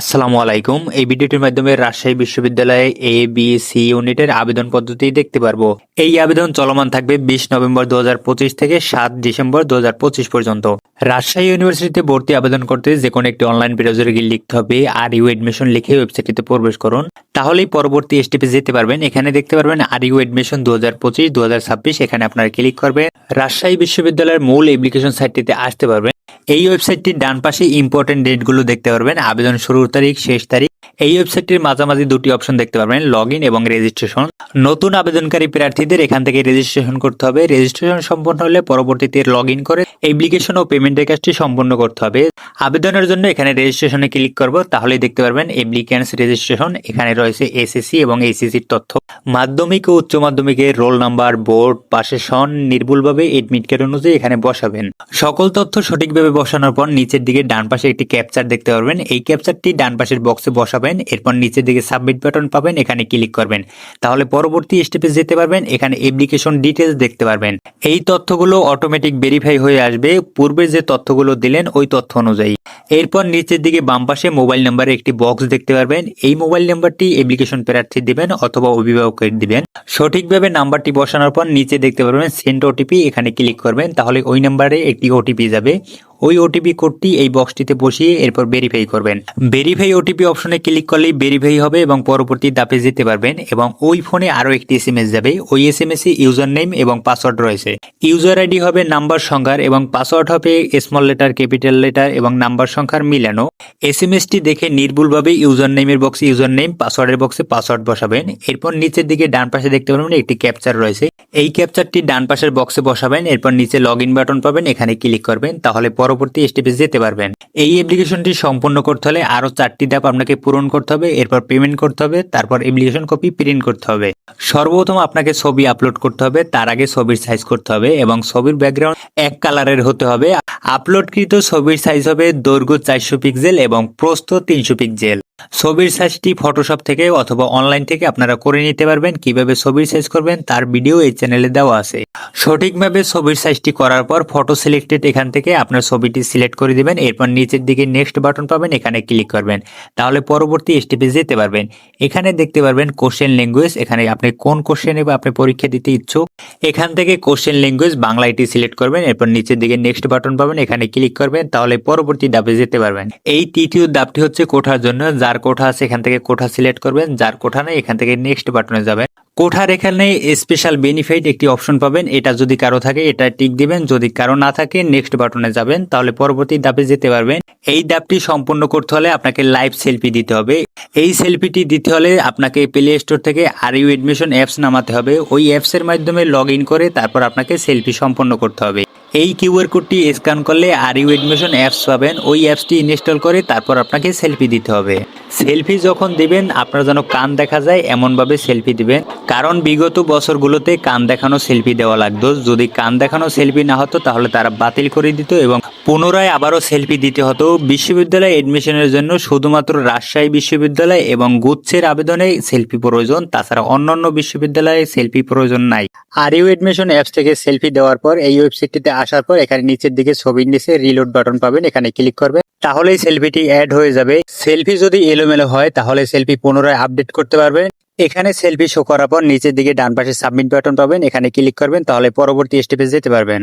আসসালামু আলাইকুম। এই ভিডিওটির মাধ্যমে রাজশাহী বিশ্ববিদ্যালয়ে এ বি সি ইউনিটের আবেদন পদ্ধতি দেখতে পারব। এই আবেদন চলমান থাকবে বিশ নভেম্বর দু হাজার পঁচিশ থেকে সাত ডিসেম্বর দু হাজার পঁচিশ পর্যন্ত। রাজশাহী ইউনিভার্সিটিতে ভর্তি আবেদন করতে যে কোনো একটি অনলাইন ব্রাউজারে গিয়ে লিখতে হবে, আর ইউ এডমিশন লিখে ওয়েবসাইটটিতে প্রবেশ করুন। তাহলেই পরবর্তী স্টেপে যেতে পারবেন। এখানে দেখতে পারবেন আর ইউ এডমিশন দু হাজার পঁচিশ দু হাজার ছাব্বিশ, এখানে আপনারা ক্লিক করবেন। রাজশাহী বিশ্ববিদ্যালয়ের মূল অ্যাপ্লিকেশন সাইটটিতে আসতে পারবেন। এই ওয়েবসাইটটির ডান পাশে ইম্পর্টেন্ট ডেটগুলো দেখতে পারবেন, আবেদন শুরুর তারিখ, শেষ তারিখ। এই ওয়েবসাইটটির মাঝামাঝি দুটি অপশন দেখতে পারবেন লগ ইন এবং রেজিস্ট্রেশন নতুন আবেদনকারী প্রার্থীদের এখান থেকে রেজিস্ট্রেশন করতে হবে। রেজিস্ট্রেশন সম্পন্ন হলে পরবর্তীতে লগ ইন করে অ্যাপ্লিকেশন ও পেমেন্টের কাজটি সম্পন্ন করতে হবে। আবেদনের জন্য এখানে রেজিস্ট্রেশনে ক্লিক করব, তাহলেই দেখতে পারবেন অ্যাপ্লিক্যান্টস রেজিস্ট্রেশন এখানে রয়েছে এসএসসি এবং এইচএসসির তথ্য। মাধ্যমিক ও উচ্চ মাধ্যমিকের রোল নাম্বার, বোর্ড পাশে সন নির্ভুলভাবে এডমিট কার্ড অনুযায়ী এখানে বসাবেন। সকল তথ্য সঠিকভাবে বসানোর পর নিচের দিকে ডান পাশে একটি ক্যাপচার দেখতে পারবেন। এই ক্যাপচারটি ডান পাশের বক্সে বসাবেন। এরপর নিচের দিকে সাবমিট বাটন পাবেন। এখানে ক্লিক করবেন। তাহলে পরবর্তী স্টেপে যেতে পারবেন। এখানে অ্যাপ্লিকেশন ডিটেলস দেখতে পারবেন। এই তথ্যগুলো অটোমেটিক ভেরিফাই হয়ে আসবে। পূর্বে যে তথ্যগুলো দিলেন ওই তথ্য অনুযায়ী। এরপর নিচের দিকে বাম পাশে মোবাইল নাম্বারের একটি বক্স দেখতে পারবেন। এই মোবাইল নাম্বারটি অ্যাপ্লিকেশন প্রার্থী দিবেন অথবা অভিভাবকের দিবেন। সঠিকভাবে নাম্বারটি বসানোর পর নিচে দেখতে পারবেন সেন্ড ওটিপি এখানে ক্লিক করবেন, তাহলে ওই নাম্বারে একটি ওটিপি যাবে। ওই ওটিপি কোডটি এই বক্সটিতে বসিয়ে এরপর ভেরিফাই করবেন। ভেরিফাই ওটিপি অপশনে ক্লিক করলেই ভেরিফাই হবে এবং পরবর্তী দাপে যেতে পারবেন এবং ওই ফোনে আরও একটি এস যাবে। ওই S M S user name এবং পাসওয়ার্ড রয়েছে। ইউজার আইডি হবে নাম্বার সংখ্যার এবং পাসওয়ার্ড হবে স্মল লেটার ক্যাপিটাল লেটার এবং নাম্বার সংখ্যার মিলানো। এস এম এসটি দেখে নির্ভুলভাবে ইউজার নেমের বক্সে ইউজার নেম পাসওয়ার্ডের বক্সে পাসওয়ার্ড বসাবেন। এরপর নিচের দিকে ডান পাশে দেখতে পারবেন একটি ক্যাপচার রয়েছে। এই ক্যাপচারটি ডান পাশের বক্সে বসাবেন। এরপর নিচে লগ ইন বাটন পাবেন। এখানে ক্লিক করবেন। তাহলে পরবর্তী স্টেপে যেতে পারবেন। এই অ্যাপ্লিকেশনটি সম্পূর্ণ করতে হলে আরও চারটি ধাপ আপনাকে পূরণ করতে হবে, এরপর পেমেন্ট করতে হবে, তারপর অ্যাপ্লিকেশন কপি প্রিন্ট করতে হবে। সর্বপ্রথম আপনাকে ছবি আপলোড করতে হবে, তার আগে ছবির সাইজ করতে হবে এবং ছবির ব্যাকগ্রাউন্ড এক কালারের হতে হবে। আপলোডকৃত ছবির সাইজ হবে দৈর্ঘ্য চারশো পিক্সেল এবং প্রস্থ তিনশো পিক্সেল ছবির সাইজটি ফটোশপ থেকে অথবা অনলাইন থেকে আপনারা করে নিতে পারবেন। কীভাবে ছবির সাইজ করবেন তার ভিডিও এই চ্যানেলে দেওয়া আছে। সঠিকভাবে ছবির সাইজটি করার পর ফটো সিলেক্টেড এখান থেকে আপনার ছবিটি সিলেক্ট করে দিবেন। এরপর নিচের দিকে নেক্সট বাটন পাবেন, এখানে ক্লিক করবেন। তাহলে পরবর্তী স্টেপে যেতে পারবেন। এখানে দেখতে পারবেন কোশ্চেন ল্যাঙ্গুয়েজ এখানে আপনি কোন কোশ্চেনে বা আপনি পরীক্ষা দিতে ইচ্ছুক, এখান থেকে কোশ্চেন ল্যাঙ্গুয়েজ বাংলা এটি সিলেক্ট করবেন। এরপর নিচের দিকে নেক্সট বাটন পাবেন, এখানে ক্লিক করবেন। তাহলে পরবর্তী ধাপে যেতে পারবেন। এই তৃতীয় ধাপটি হচ্ছে কোঠার জন্য যার কোঠা আছে, এখান থেকে কোঠা সিলেক্ট করবেন, যার কোঠা নেই, এখান থেকে নেক্সট বাটনে যাবেন। কোঠার এখানে স্পেশাল বেনিফিট একটি অপশন পাবেন। এটা যদি কারও থাকে, এটা টিক দিবেন। যদি কারও না থাকে নেক্সট বাটনে যাবেন। তাহলে পরবর্তী ধাপে যেতে পারবেন। এই ধাপটি সম্পূর্ণ করতে হলে আপনাকে লাইভ সেলফি দিতে হবে। এই সেলফিটি দিতে হলে আপনাকে প্লে স্টোর থেকে আর ইউ এডমিশন অ্যাপস নামাতে হবে। ওই অ্যাপসের মাধ্যমে লগ করে তারপর আপনাকে সেলফি সম্পন্ন করতে হবে। এই কিউআর কোডটি স্ক্যান করলে আর ইউ এডমিশন অ্যাপস পাবেন। ওই অ্যাপসটি ইনস্টল করে তারপর আপনাকে সেলফি দিতে হবে। সেলফি যখন দিবেন, আপনার যেন কান দেখা যায়, এমনভাবে সেলফি দিবেন। কারণ বিগত বছরগুলোতে কান দেখানো সেলফি দেওয়া লাগতো। যদি কান দেখানো সেলফি না হতো, তাহলে তারা বাতিল করে দিত এবং পুনরায় আবারও সেলফি দিতে হতো বিশ্ববিদ্যালয়ে এডমিশনের জন্য শুধুমাত্র রাজশাহী বিশ্ববিদ্যালয় এবং গুচ্ছের আবেদনে সেলফি প্রয়োজন, তাছাড়া অন্যান্য বিশ্ববিদ্যালয়ে সেলফি প্রয়োজন নাই। আর ইউ এডমিশন অ্যাপস থেকে সেলফি দেওয়ার পর এই ওয়েবসাইটটিতে আসার পর এখানে নিচের দিকে ছবির নিচে রিলোড বাটন পাবেন, এখানে ক্লিক করবেন। তাহলেই সেলফিটি অ্যাড হয়ে যাবে। সেলফি যদি এলোমেলো হয়, তাহলে সেলফি পুনরায় আপডেট করতে পারবেন। এখানে সেলফি শো করার পর নিচের দিকে ডান পাশে সাবমিট বাটন পাবেন, এখানে ক্লিক করবেন, তাহলে পরবর্তী স্টেপে যেতে পারবেন।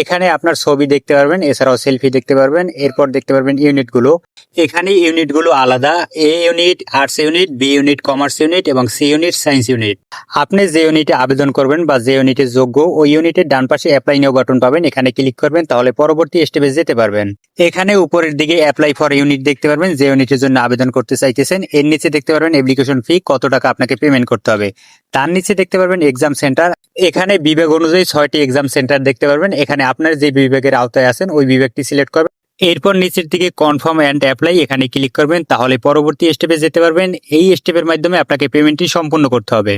এখানে আপনার ছবি দেখতে পারবেন, এছাড়াও সেলফি দেখতে পারবেন, এরপর দেখতে পারবেন ইউনিটগুলো এখানে ইউনিটগুলো আলাদা A unit arts unit B unit commerce unit এবং সি ইউনিট সায়েন্স ইউনিট আপনি যে ইউনিটে আবেদন করবেন বা যে ইউনিটে যোগ্য, ওই ইউনিটের ডান পাশে অ্যাপ্লাই নিউ বাটন পাবেন, এখানে ক্লিক করবেন, তাহলে পরবর্তী স্টেপে যেতে পারবেন। এখানে উপরের দিকে অ্যাপ্লাই ফর ইউনিট দেখতে পারবেন, যে ইউনিটের জন্য আবেদন করতে চাইতেছেন, এর নিচে দেখতে পারবেন অ্যাপ্লিকেশন ফি কত টাকা আপনাকে পেমেন্ট করতে হবে। তার নিচে দেখতে পারবেন এক্সাম সেন্টার এখানে বিভাগ অনুযায়ী ছয়টি এক্সাম সেন্টার দেখতে পারবেন। এখানে আপনার যে বিভাগের আওতায় আছেন, ওই বিভাগটি সিলেক্ট করবেন। এরপর নিচের দিকে কনফার্ম অ্যান্ড অ্যাপ্লাই এখানে ক্লিক করবেন। তাহলে পরবর্তী স্টেপে যেতে পারবেন। এই স্টেপের মাধ্যমে আপনাকে পেমেন্টটি সম্পূর্ণ করতে হবে।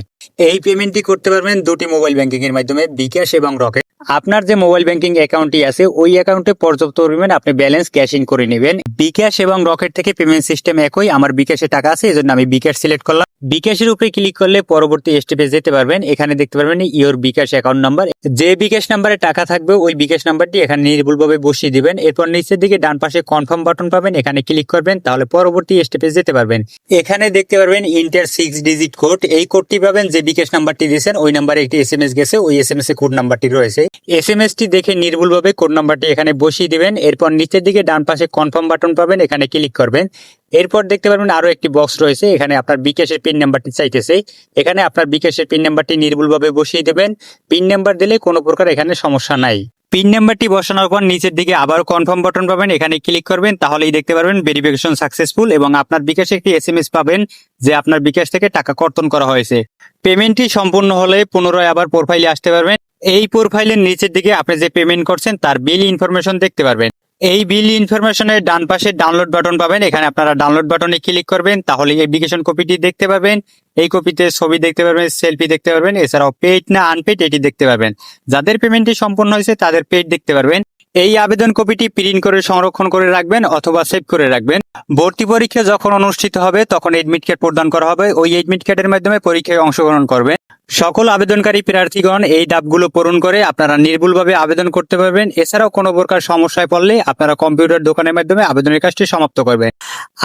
এই পেমেন্টটি করতে পারবেন দুটি মোবাইল ব্যাংকিং এর মাধ্যমে বিকাশ এবং রকেট আপনার যে মোবাইল ব্যাংকিং অ্যাকাউন্টটি আছে, ওই অ্যাকাউন্টে পর্যাপ্ত পরিমাণ আপনি ব্যালেন্স ক্যাশ করে নেবেন। বিকাশ এবং রকেট থেকে পেমেন্ট সিস্টেম একই, আমার বিকাশে টাকা আছে এই জন্য আমি বিকাশ সিলেক্ট করলাম। বিকাশের উপরে ক্লিক করলে পরবর্তী স্টেপে যেতে পারবেন। এখানে দেখতে পারবেন ইওর বিকাশ অ্যাকাউন্ট নাম্বার। যে বিকাশ নাম্বারে টাকা থাকবে, ওই বিকাশ নাম্বারটি এখানে নির্ভুলভাবে বসিয়ে দিবেন। এরপর নিচের দিকে ডান পাশে কনফার্ম বাটন পাবেন, এখানে ক্লিক করবেন, তাহলে পরবর্তী স্টেপে যেতে পারবেন। এখানে দেখতে পারবেন ইন্টার সিক্স ডিজিট কোড। এই কোডটি পাবেন যে বিকাশ নাম্বারটি দিয়েছেন, ওই নাম্বারে একটি এস এম এস গেছে, ওই এস এম এস এ কোড নাম্বারটি রয়েছে। এস এম এস টি দেখে নির্ভুলভাবে কোড নাম্বারটি এখানে বসিয়ে দিবেন। এরপর নিচের দিকে ডান পাশে কনফার্ম বাটন পাবেন, এখানে ক্লিক করবেন। এরপর দেখতে পারবেন আরও একটি বক্স রয়েছে, এখানে আপনার বিকাশের পিন নাম্বারটি চাইতেছে। এখানে আপনার বিকাশের পিন নাম্বারটি নির্ভুলভাবে বসিয়ে দেবেন। পিন নাম্বার দিলে কোনো প্রকার এখানে সমস্যা নাই। পিন নাম্বারটি বসানোর পর নিচের দিকে আবার কনফার্ম বাটন পাবেন, এখানে ক্লিক করবেন। তাহলেই দেখতে পারবেন ভেরিফিকেশন সাকসেসফুল এবং আপনার বিকাশে একটি এসএমএস পাবেন, যে আপনার বিকাশ থেকে টাকা কর্তন করা হয়েছে। পেমেন্টটি সম্পূর্ণ হলে পুনরায় আবার প্রোফাইলে আসতে পারবেন। এই প্রোফাইলের নিচের দিকে আপনি যে পেমেন্ট করছেন, তার বিল ইনফরমেশন দেখতে পারবেন। এই বিল ইনফরমেশনের ডান পাশে ডাউনলোড বাটন পাবেন। এখানে আপনারা ডাউনলোড বাটনে ক্লিক করবেন, তাহলে অ্যাপ্লিকেশন কপিটি দেখতে পাবেন। এই কপিতে ছবি দেখতে পারবেন সেলফি দেখতে পারবেন। এছাড়াও পেড না আনপেড এটি দেখতে পারবেন যাদের পেমেন্টটি সম্পূর্ণ হয়েছে, তাদের পেড দেখতে পারবেন। এই আবেদন কপিটি প্রিন্ট করে সংরক্ষণ করে রাখবেন অথবা সেভ করে রাখবেন। ভর্তি পরীক্ষা যখন অনুষ্ঠিত হবে, তখন এডমিট কার্ড প্রদান করা হবে। ওই এডমিট কার্ডের মাধ্যমে পরীক্ষায় অংশগ্রহণ করবেন। সকল আবেদনকারী প্রার্থীগণ এই ধাপগুলো পূরণ করে আপনারা নির্ভুলভাবে আবেদন করতে পারবেন। এছাড়াও কোনো প্রকার সমস্যায় পড়লে আপনারা কম্পিউটার দোকানের মাধ্যমে আবেদনের কাজটি সমাপ্ত করবেন।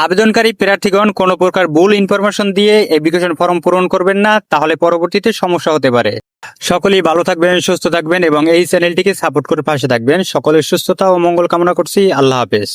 আবেদনকারী প্রার্থীগণ কোনো প্রকার ভুল ইনফরমেশন দিয়ে অ্যাপ্লিকেশন ফর্ম পূরণ করবেন না, তাহলে পরবর্তীতে সমস্যা হতে পারে। সকলেই ভালো থাকবেন, সুস্থ থাকবেন এবং এই চ্যানেলটিকে সাপোর্ট করে পাশে থাকবেন। সকলের সুস্থতা ও মঙ্গল কামনা করছি। আল্লাহ হাফেজ।